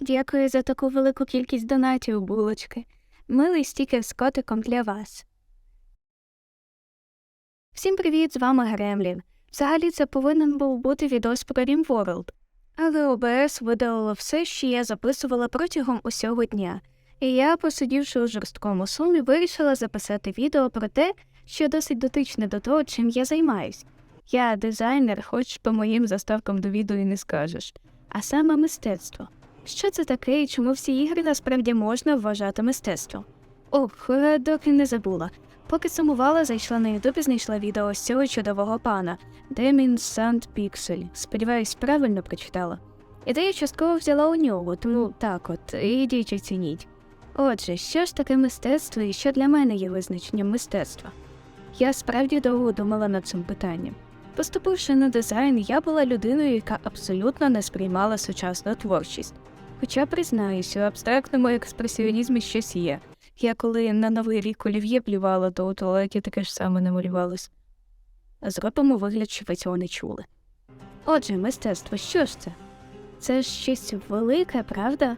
Дякую за таку велику кількість донатів, булочки. Милий стікер з котиком для вас. Всім привіт, з вами Гремлін. Взагалі це повинен був бути відос про RimWorld. Але ОБС видалило все, що я записувала протягом усього дня. І я, посидівши у жорсткому сумі, вирішила записати відео про те, що досить дотичне до того, чим я займаюсь. Я дизайнер, хоч по моїм заставкам до відео і не скажеш, а саме мистецтво. Що це таке і чому всі ігри насправді можна вважати мистецтвом? Ох, е, доки не забула. Поки сумувала, зайшла на ютуб і знайшла відео з цього чудового пана Демін Санд Піксель. Сподіваюсь, правильно прочитала. Ідею частково взяла у нього, тому так от, ідіть оцініть. Отже, що ж таке мистецтво і що для мене є визначенням мистецтва? Я справді довго думала над цим питанням. Поступивши на дизайн, я була людиною, яка абсолютно не сприймала сучасну творчість. Хоча признаюсь, у абстрактному експресіонізмі щось є. Я коли на новий рік олів'є плювала, то у туалеті таке ж саме намалювалось. Зробимо вигляд, що ви цього не чули. Отже, мистецтво, що ж це? Це ж щось велике, правда?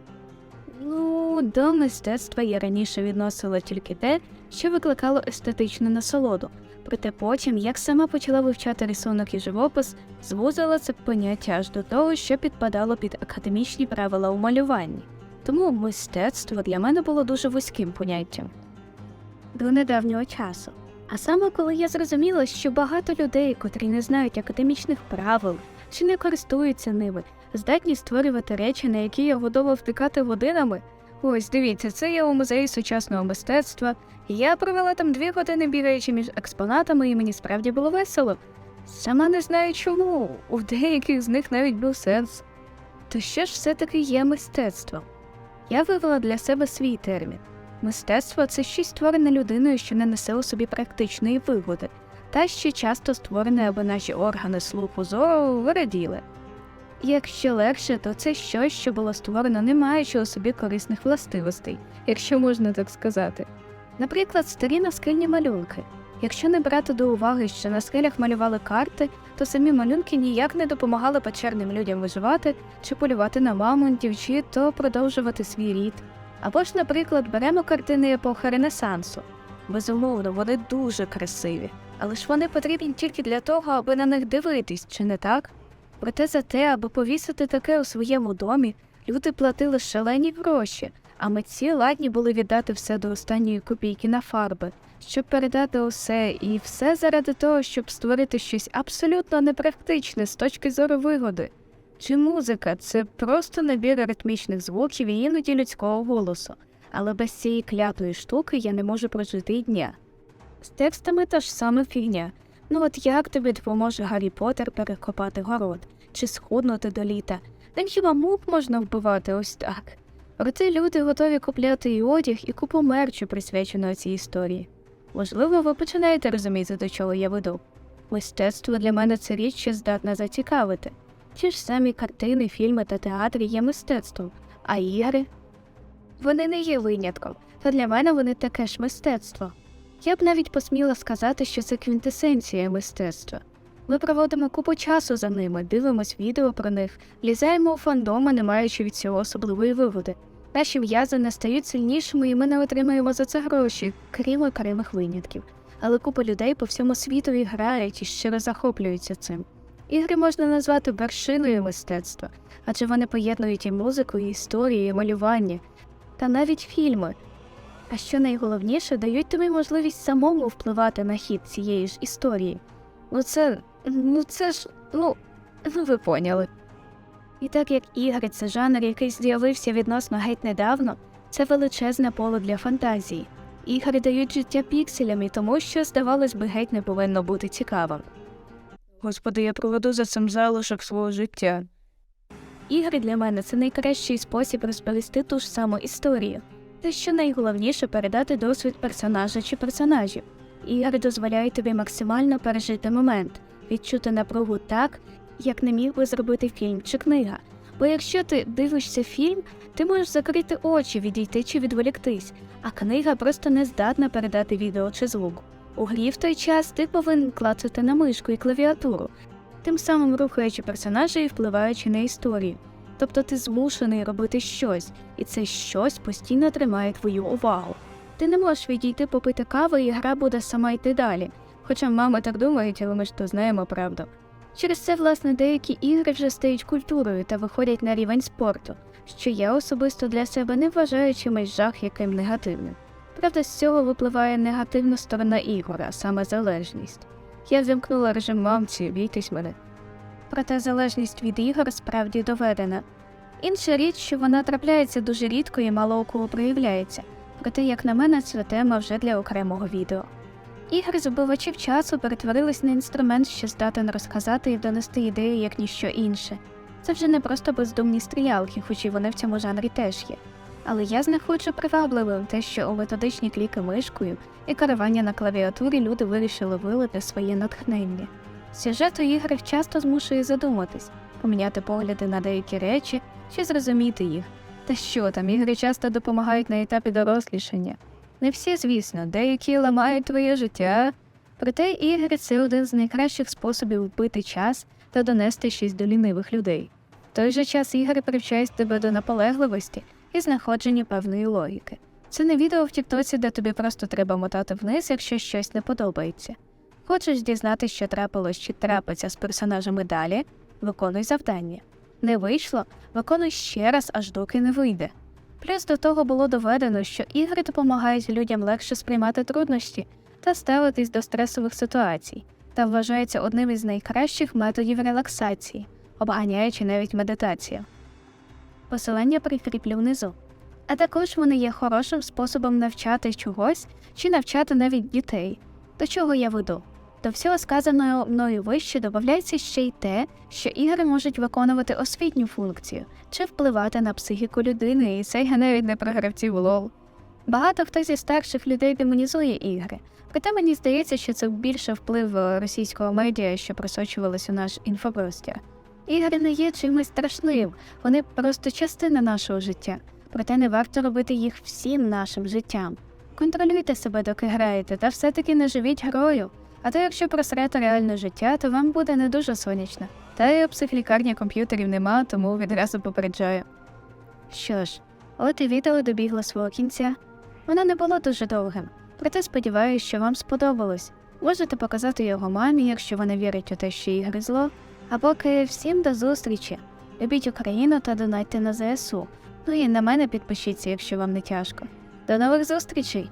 Ну, до мистецтва я раніше відносила тільки те, що викликало естетичну насолоду. Проте потім, як сама почала вивчати рисунок і живопис, звузила це поняття аж до того, що підпадало під академічні правила у малюванні. Тому мистецтво для мене було дуже вузьким поняттям до недавнього часу. А саме коли я зрозуміла, що багато людей, котрі не знають академічних правил чи не користуються ними, здатні створювати речі, на які я готова втикати годинами. Ось дивіться, це я у музеї сучасного мистецтва. Я провела там дві години бігаючи між експонатами, і мені справді було весело. Сама не знаю чому, у деяких з них навіть був сенс. То що ж все-таки є мистецтво? Я вивела для себе свій термін. Мистецтво це щось створене людиною, що не несе у собі практичної вигоди, та ще часто створене, аби наші органи слуху зору вираділи. Якщо легше, то це щось, що було створено, не маючи у собі корисних властивостей, якщо можна так сказати. Наприклад, старі наскельні малюнки. Якщо не брати до уваги, що на скелях малювали карти, то самі малюнки ніяк не допомагали печерним людям виживати чи полювати на мамонтів, чи то продовжувати свій рід. Або ж, наприклад, беремо картини епохи Ренесансу. Безумовно, вони дуже красиві, але ж вони потрібні тільки для того, аби на них дивитись, чи не так? Проте за те, аби повісити таке у своєму домі, люди платили шалені гроші, а митці ладні були віддати все до останньої копійки на фарби, щоб передати усе, і все заради того, щоб створити щось абсолютно непрактичне з точки зору вигоди. Чи музика це просто набір ритмічних звуків і іноді людського голосу, але без цієї клятої штуки я не можу прожити й дня. З текстами та ж саме фігня. Ну от як тобі допоможе Гаррі Поттер перекопати город чи схуднути до літа? Там хіба мук можна вбивати ось так. Проте люди готові купляти і одяг, і купу мерчу, присвяченого цій історії. Можливо, ви починаєте розуміти, до чого я веду. Мистецтво для мене це річ, що здатна зацікавити. Ті ж самі картини, фільми та театри є мистецтвом, а ігри вони не є винятком, та для мене вони таке ж мистецтво. Я б навіть посміла сказати, що це квінтесенція мистецтва. Ми проводимо купу часу за ними, дивимось відео про них, лізаємо у фандоми, не маючи від цього особливої вигоди. Наші м'язи не стають сильнішими, і ми не отримаємо за це гроші, крім окремих винятків. Але купа людей по всьому світу і грають і щиро захоплюються цим. Ігри можна назвати вершиною мистецтва, адже вони поєднують і музику, і історію, і малювання, та навіть фільми. А що найголовніше, дають тобі можливість самому впливати на хід цієї ж історії. Ну це. ну це ж. ну, ну ви поняли. І так як ігри це жанр, який з'явився відносно геть недавно, це величезне поле для фантазії. Ігри дають життя пікселям і тому, що, здавалось би, геть не повинно бути цікавим. Господи, я проведу за цим залишок свого життя. Ігри для мене це найкращий спосіб розповісти ту ж саму історію. Те, що найголовніше передати досвід персонажа чи персонажів. Ігри дозволяють тобі максимально пережити момент, відчути напругу так, як не міг би зробити фільм чи книга. Бо якщо ти дивишся фільм, ти можеш закрити очі, відійти чи відволіктись, а книга просто не здатна передати відео чи звук. У грі в той час ти повинен клацати на мишку і клавіатуру, тим самим рухаючи персонажа і впливаючи на історію. Тобто ти змушений робити щось, і це щось постійно тримає твою увагу. Ти не можеш відійти попити кави, і гра буде сама йти далі. Хоча мами так думають, але ми ж то знаємо правду. Через це, власне, деякі ігри вже стають культурою та виходять на рівень спорту, що я особисто для себе не вважаю чимось жах яким негативним. Правда, з цього випливає негативна сторона ігор, а саме залежність. Я вимкнула режим мамці, бійтесь мене. Проте залежність від ігор справді доведена. Інша річ, що вона трапляється дуже рідко і мало у кого проявляється, проте, як на мене, це тема вже для окремого відео. Ігри забивачів часу перетворились на інструмент, що здатен розказати і донести ідеї як ніщо інше. Це вже не просто бездумні стрілялки, хоч і вони в цьому жанрі теж є. Але я знаходжу привабливим те, що у методичні кліки мишкою і керування на клавіатурі люди вирішили вилити своє натхнення. Сюжет у іграх часто змушує задуматись, поміняти погляди на деякі речі чи зрозуміти їх. Та що там, ігри часто допомагають на етапі дорослішання. Не всі, звісно, деякі ламають твоє життя. Проте ігри це один з найкращих способів вбити час та донести щось до лінивих людей. В той же час ігри привчають тебе до наполегливості і знаходження певної логіки. Це не відео в Тіктоці, де тобі просто треба мотати вниз, якщо щось не подобається. Хочеш дізнатися, що трапилось чи трапиться з персонажами далі, виконуй завдання. Не вийшло, виконуй ще раз, аж доки не вийде. Плюс до того було доведено, що ігри допомагають людям легше сприймати труднощі та ставитись до стресових ситуацій, та вважається одним із найкращих методів релаксації, обганяючи навіть медитацію. Посилання прикріплю внизу. А також вони є хорошим способом навчати чогось чи навчати навіть дітей. До чого я веду? До всього сказаного мною вище додається ще й те, що ігри можуть виконувати освітню функцію чи впливати на психіку людини, і це я навіть не про гравців лол. Багато хто зі старших людей демонізує ігри, проте мені здається, що це більше вплив е, російського медіа, що просочувалось у наш інфопростір. Ігри не є чимось страшним, вони просто частина нашого життя, проте не варто робити їх всім нашим життям. Контролюйте себе, доки граєте, та все-таки не живіть грою. А то якщо просрете реальне життя, то вам буде не дуже сонячно. Та й у психлікарні комп'ютерів нема, тому відразу попереджаю. Що ж, от і відео добігло свого кінця. Воно не було дуже довгим, проте сподіваюся, що вам сподобалось. Можете показати його мамі, якщо вона вірить у те, що ігри зло. А поки всім до зустрічі. Любіть Україну та донайте на ЗСУ. Ну і на мене підпишіться, якщо вам не тяжко. До нових зустрічей!